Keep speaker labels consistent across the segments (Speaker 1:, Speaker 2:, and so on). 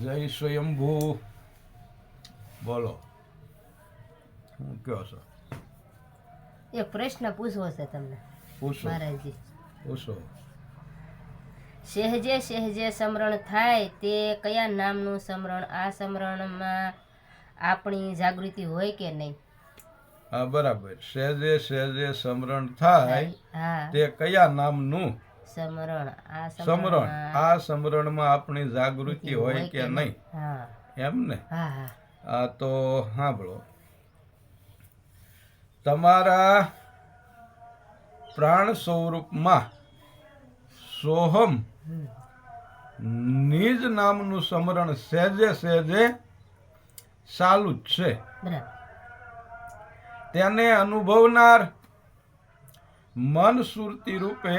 Speaker 1: જય સ્વયંભૂ. બોલો. હું કયો છો?
Speaker 2: એક પ્રશ્ન પૂછવો છે તમને
Speaker 1: પૂછો.
Speaker 2: મહારાજજી.
Speaker 1: પૂછો.
Speaker 2: સહેજે સહેજે સમરણ થાય તે કયા નામનું સમરણ? આ સમરણમાં આપણી જાગૃતિ હોય કે નહીં?
Speaker 1: હા બરાબર. સહેજે સહેજે સમરણ થાય તે કયા નામનું
Speaker 2: સમરણ આ
Speaker 1: સમરણ
Speaker 2: સમરણમાં
Speaker 1: આ સમરણમાં આપણી જાગૃતિ હોય કે નહીં? એમ ને? આ તો સાંભળો. તમારા પ્રાણ સ્વરૂપમાં સોહમ નિજ નામનું સમરણ સહેજે સહેજે ચાલુ જ છે. તેને અનુભવનાર મન સુરતી રૂપે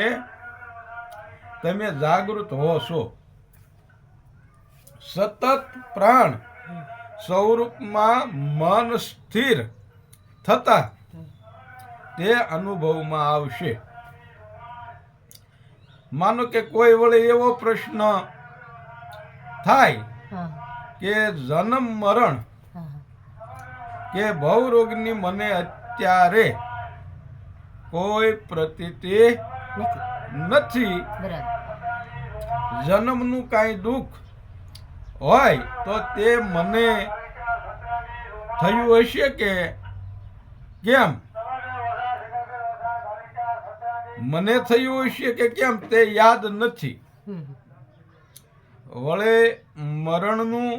Speaker 1: તમે જાગૃત હો છો. સતત પ્રાણ સ્વરૂપમાં મન સ્થિર થતા તે અનુભવમાં આવશે. માનો કે કોઈ વળે એવો પ્રશ્ન થાય કે જન્મ મરણ કે ભવરોગની મને અત્યારે કોઈ પ્રતીતિ
Speaker 2: નથી.
Speaker 1: નથી.
Speaker 2: બરાબર.
Speaker 1: જન્મનું કાંઈ દુઃખ હોય તો તે મને થયું હશે કે કેમ? મને થયું હશે કે કેમ તે યાદ નથી. વળે મરણનું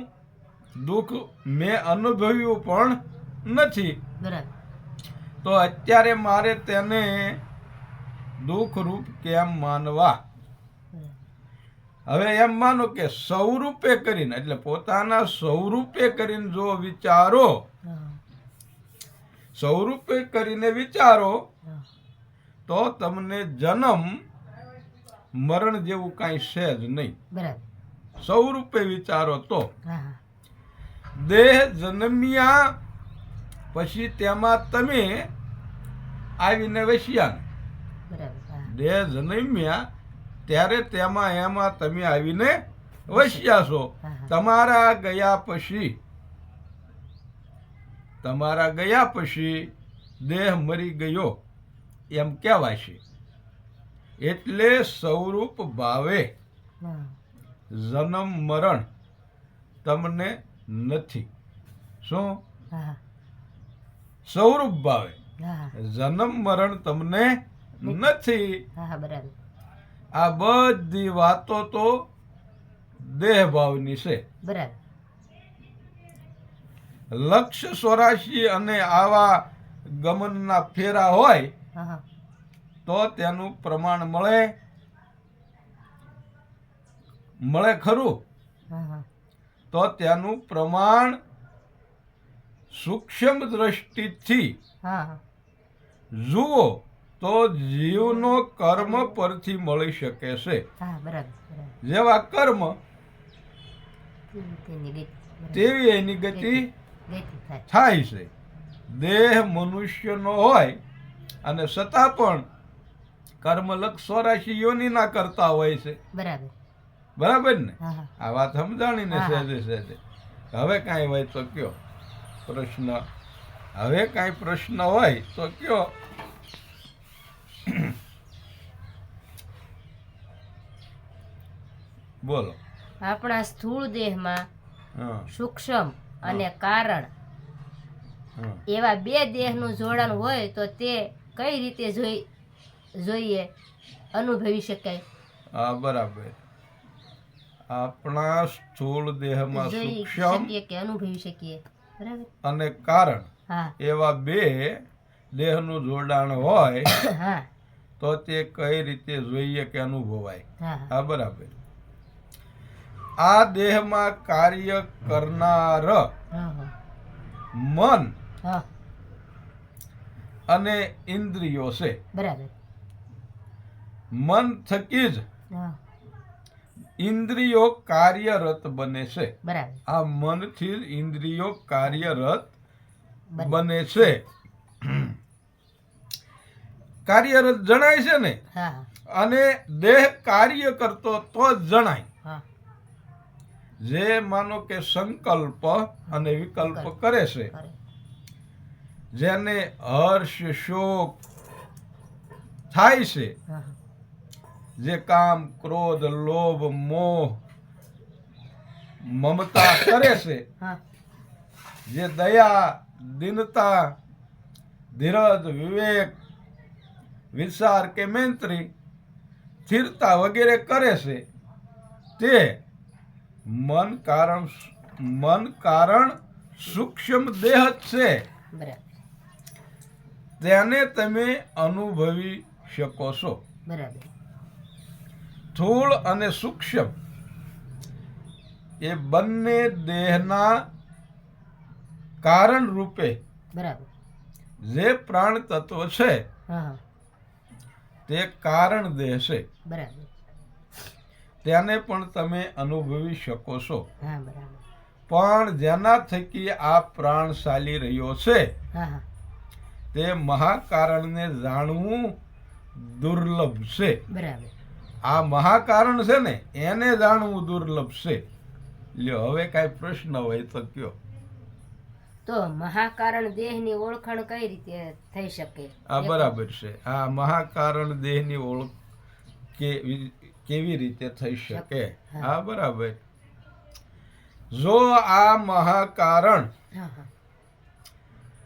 Speaker 1: દુઃખ મેં અનુભવ્યું પણ નથી. તો અત્યારે મારે તેને દુઃખરૂપ કેમ માનવા? હવે એમ માનો કે સ્વરૂપે કરીને એટલે પોતાના સ્વરૂપે કરીને જો વિચારો સ્વરૂપે કરીને વિચારો તો તમને જન્મ મરણ જેવું કાંઈ છે જ નહીં. સ્વરૂપે વિચારો તો. દેહ જન્મ્યા પછી તેમાં તમે આવીને વસ્યા. દેહ જન્મ્યા ત્યારે તેમાં એમાં તમે આવીને વસ્યા છો. તમારા ગયા પછી તમારા ગયા પછી દેહ મરી ગયો એમ કહેવાય છે એટલે સ્વરૂપ ભાવે જન્મ મરણ તમને નથી. શું? સ્વરૂપ ભાવે. જન્મ મરણ તમને નથી. આ બધી વાતો તો દેહ ભાવની છે.
Speaker 2: બરાબર.
Speaker 1: લક્ષ સ્વરાશી અને આવા ગમનના ફેરા હોય તો તેનું પ્રમાણ મળે મળે ખરું. તો તેનું પ્રમાણ સૂક્ષ્મ દ્રષ્ટિથી જુઓ. તો જીવનો કર્મ પરથી મળી શકે છે. જેવા કર્મ. તેવી એની ગતિ
Speaker 2: થાય.
Speaker 1: છે. દેહ મનુષ્યનો હોય અને છતાં પણ કર્મલક સ્વરાશી યોનિના કરતા હોય છે.
Speaker 2: બરાબર.
Speaker 1: બરાબર ને? આ વાત સમજાણીને. સહેજે સહેજે. હવે કાંઈ હોય તો કયો પ્રશ્ન? હવે કાંઈ પ્રશ્ન હોય તો કયો? બોલો.
Speaker 2: આપણા સ્થૂળ દેહમાં સૂક્ષ્મ અને કારણ એવા બે દેહનું જોડાણ હોય તો તે કઈ રીતે જોઈ જોઈએ અનુભવી શકાય?
Speaker 1: હા બરાબર. આપણા સ્થૂળ દેહમાં સૂક્ષ્મ
Speaker 2: કે અનુભવી શકીએ? બરાબર.
Speaker 1: અને કારણ એવા બે દેહનું જોડાણ હોય
Speaker 2: હા.
Speaker 1: તો તે કઈ રીતે જોઈએ કે અનુભવાય?
Speaker 2: હા
Speaker 1: બરાબર. આ દેહમાં કાર્ય કરનાર મન અને ઇન્દ્રિયો છે.
Speaker 2: બરાબર.
Speaker 1: મન થકી જ ઇન્દ્રિયો કાર્યરત બને છે. આ મનથી જ ઇન્દ્રિયો કાર્યરત
Speaker 2: બને.
Speaker 1: છે. કાર્યરત જણાય છે ને? અને દેહ કાર્ય કરતો તો જ જણાય. જે માનો કે સંકલ્પ અને વિકલ્પ કરે છે જેને હર્ષ શોક થાય છે. જે કામ ક્રોધ લોભ મોહ મમતા કરે છે જે દયા દીનતા ધીરજ વિવેક વિચાર કે મૈત્રી સ્થિરતા વગેરે કરે છે તે મન કારણ મન કારણ સૂક્ષ્મ દેહ જ છે. તેને તમે અનુભવી શકો છો.
Speaker 2: થૂળ
Speaker 1: સ્થૂળ અને સૂક્ષ્મ એ બંને દેહના કારણ રૂપે જે પ્રાણ તત્વ છે તે કારણ દેહ છે.
Speaker 2: બરાબર.
Speaker 1: તેને પણ તમે અનુભવી શકો છો. પણ જેના થકી આ પ્રાણ ચાલી રહ્યો છે તે મહાકારણને જાણવું દુર્લભ છે. આ મહાકારણ છે ને એને જાણવું દુર્લભ છે. લ્યો હવે કાંઈ પ્રશ્ન હોય તો કયો.
Speaker 2: તો મહાકારણ દેહની ઓળખાણ કઈ રીતે થઈ શકે?
Speaker 1: આ બરાબર છે. આ મહાકારણ દેહની ઓળખ કેવી કેવી રીતે થઈ શકે? હા બરાબર. જો આ મહાકારણ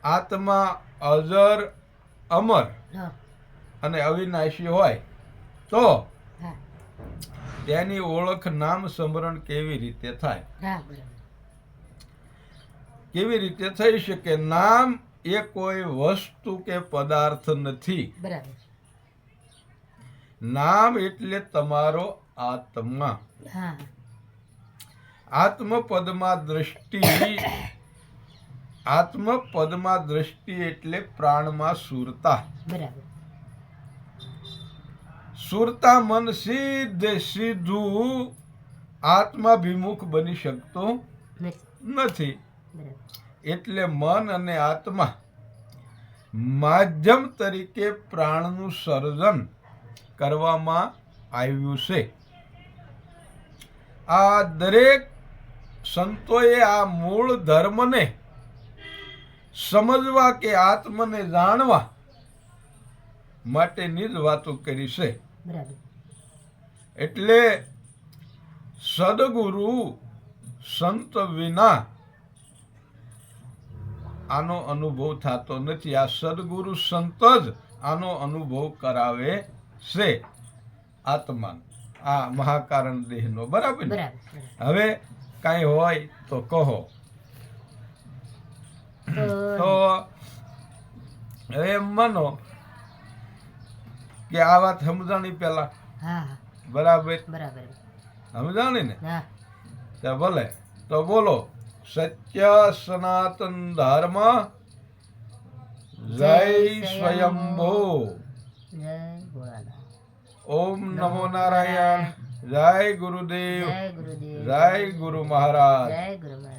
Speaker 1: આત્મા અજર અમર અને અવિનાશી હોય તો તેની ઓળખ નામ સ્મરણ કેવી રીતે થાય? કેવી રીતે થઈ શકે? નામ એ કોઈ વસ્તુ કે પદાર્થ નથી.
Speaker 2: બરાબર.
Speaker 1: નામ એટલે તમારો આત્મા. આત્મપદમાં દ્રષ્ટિ આત્મપદમાં દ્રષ્ટિ એટલે પ્રાણમાં સુરતા. સુરતા મન સીધે સીધું આત્માભિમુખ બની શકતો
Speaker 2: નથી.
Speaker 1: નથી. એટલે મન અને આત્મા માધ્યમ તરીકે પ્રાણનું સર્જન કરવામાં આવ્યું છે. આ દરેક સંતોએ આ મૂળ ધર્મને સમજવા કે આત્મને જાણવા માટેની જ વાતો કરી છે. એટલે સદગુરુ સંત વિના આનો અનુભવ થતો નથી. આ સદગુરુ સંત જ આનો અનુભવ કરાવે છે આત્માન આ મહાકારણ દેહનો બરાબર ને?
Speaker 2: બરાબર બરાબર.
Speaker 1: હવે કાંઈ હોય તો કહો.
Speaker 2: તો
Speaker 1: હવે માનો કે આ વાત સમજાણી પેલા બરાબર?
Speaker 2: બરાબર.
Speaker 1: સમજાણી ને? તો ભલે. તો બોલો. સત્ય સનાતન ધર્મ જય સ્વયંભૂ.
Speaker 2: જય
Speaker 1: ઓમ નમો નારાયણ.
Speaker 2: જય ગુરુદેવ.
Speaker 1: જય ગુરુ મહારાજ.
Speaker 2: જય ગુરુ મહારાજ.